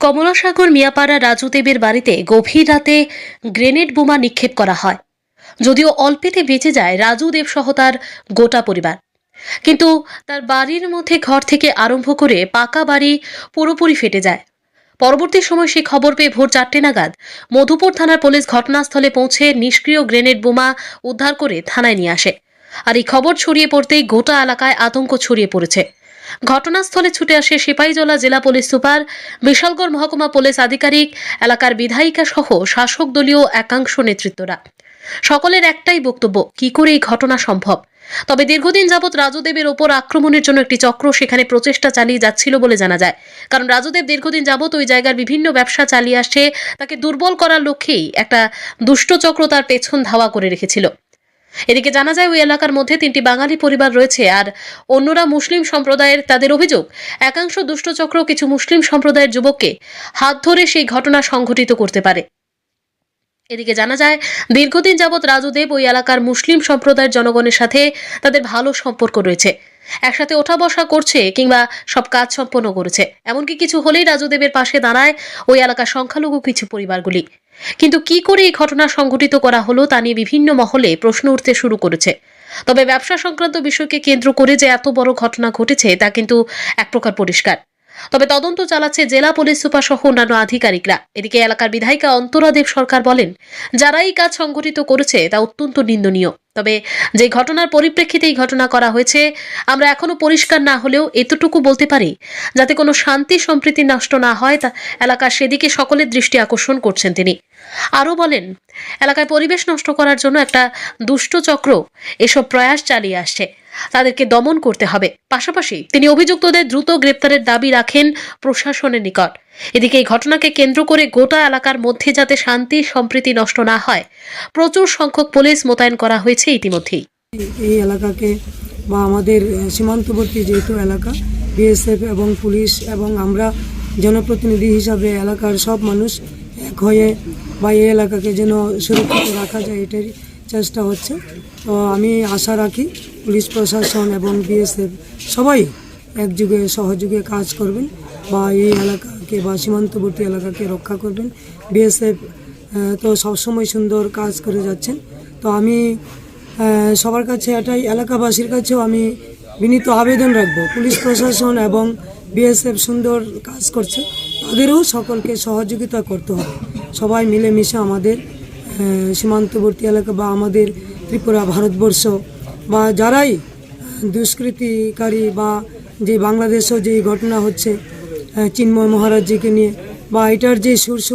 কমলাসাগর মিয়াপাড়া রাজুদেবের বাড়িতে গভীর রাতে গ্রেনেড বোমা নিক্ষেপ করা হয়। যদিও অল্পেতে বেঁচে যায় রাজু দেব সহ তার গোটা পরিবার। কিন্তু তার বাড়ির মধ্যে ঘর থেকে আরম্ভ করে পাকা বাড়ি পুরোপুরি ফেটে যায়। পরবর্তী সময় সে খবর পেয়ে ভোর চারটে নাগাদ মধুপুর থানার পুলিশ ঘটনাস্থলে পৌঁছে নিষ্ক্রিয় গ্রেনেড বোমা উদ্ধার করে থানায় নিয়ে আসে। আর এই খবর ছড়িয়ে পড়তেই গোটা এলাকায় আতঙ্ক ছড়িয়ে পড়েছে। ঘটনাস্থলে ছুটে আসে সিপাহীজলা জেলা পুলিশ সুপার, বিশালগড় মহকুমা পুলিশ আধিকারিক, এলাকার বিধায়িকা সহ শাসক দলীয় একাংশ নেতৃত্বরা। সকলের একটাই বক্তব্য, কি করে এই ঘটনা সম্ভব? তবে দীর্ঘদিন যাবৎ রাজুদেবের ওপর আক্রমণের জন্য একটি চক্র সেখানে প্রচেষ্টা চালিয়ে যাচ্ছিল বলে জানা যায়। কারণ রাজুদেব দীর্ঘদিন যাবৎ ওই জায়গার বিভিন্ন ব্যবসা চালিয়ে আসছে, তাকে দুর্বল করার লক্ষ্যেই একটা দুষ্ট চক্র তার পেছন ধাওয়া করে রেখেছিল। এদিকে জানা যায়, ওই এলাকার মধ্যে তিনটি বাঙালি পরিবার রয়েছে আর অন্যরা মুসলিম সম্প্রদায়ের তাদের অভিযোগ, একাংশ দুষ্টচক্র কিছু মুসলিম সম্প্রদায়ের যুবককে হাত ধরে সেই ঘটনা সংঘটিত করতে পারে। এদিকে জানা যায়, দীর্ঘদিন যাবৎ রাজুদেব ওই এলাকার মুসলিম সম্প্রদায়ের জনগণের সাথে তাদের ভালো সম্পর্ক রয়েছে। একসাথে ওঠা বসা করছে কিংবা সব কাজ সম্পন্ন করেছে। এমনকি কিছু হলেই রাজুদেবের পাশে দাঁড়ায় ওই এলাকার সংখ্যালঘু কিছু পরিবারগুলি। কিন্তু কি করে এই ঘটনা সংঘটিত করা হলো তা নিয়ে বিভিন্ন মহলে প্রশ্ন উঠতে শুরু করেছে। তবে ব্যবসা সংক্রান্ত বিষয়কে কেন্দ্র করে যে এত বড় ঘটনা ঘটেছে তা কিন্তু এক প্রকার পরিষ্কার। তবে তদন্ত চালাচ্ছে জেলা পুলিশ সুপার সহ অন্যান্য আধিকারিকরা। এদিকে এলাকার বিধায়িকা অন্তরা দেব সরকার বলেন, যারা এই কাজ সংঘটিত করেছে তা অত্যন্ত নিন্দনীয়। তবে যে ঘটনার পরিপ্রেক্ষিতে এই ঘটনা করা হয়েছে, আমরা এখনও পরিষ্কার না হলেও এতটুকু বলতে পারি, যাতে কোনো শান্তি সম্প্রীতি নষ্ট না হয়, তা এলাকার সেদিকে সকলের দৃষ্টি আকর্ষণ করছেন তিনি। আরও বলেন, এলাকায় পরিবেশ নষ্ট করার জন্য একটা দুষ্ট চক্র, এসব প্রয়াস চালিয়ে আসছে। তাদেরকে দমন করতে হবে। পাশাপাশি তিনি অভিযুক্তদের দ্রুত গ্রেপ্তারের দাবি রাখেন প্রশাসনের নিকট। এদিকে এই ঘটনাকে কেন্দ্র করে গোটা এলাকার মধ্যে যাতে শান্তি, সম্প্রীতি নষ্ট না হয়, প্রচুর সংখ্যক পুলিশ মোতায়েন করা হয়েছে ইতিমধ্যেই। এই এলাকাকে বা আমাদের সীমান্তবর্তী যেহেতু এলাকা, বিএসএফ এবং পুলিশ এবং আমরা জনপ্রতিনিধি হিসাবে এলাকার সব মানুষ এক হয়ে বা এই এলাকাকে যেন সুরক্ষিত রাখা যায়, এটারই চেষ্টা হচ্ছে। তো আমি আশা রাখি পুলিশ প্রশাসন এবং বিএসএফ সবাই একযুগে, সহযোগে কাজ করবেন বা এই এলাকাকে বা সীমান্তবর্তী এলাকাকে রক্ষা করবেন। বিএসএফ তো সবসময় সুন্দর কাজ করে যাচ্ছেন। তো আমি সবার কাছে এটাই, এলাকাবাসীর কাছেও আমি বিনীত আবেদন রাখব। পুলিশ প্রশাসন এবং বিএসএফ সুন্দর কাজ করছে। তাদেরও সকলকে সহযোগিতা করতে হবে। সবাই মিলেমিশে আমাদের সীমান্তবর্তী এলাকা বা আমাদের ত্রিপুরা ভারতবর্ষ বা যারাই দুষ্কৃতিকারী বা যে বাংলাদেশও যে ঘটনা হচ্ছে চিন্ময় মহারাজজিকে নিয়ে বা এটার যে সুর সুর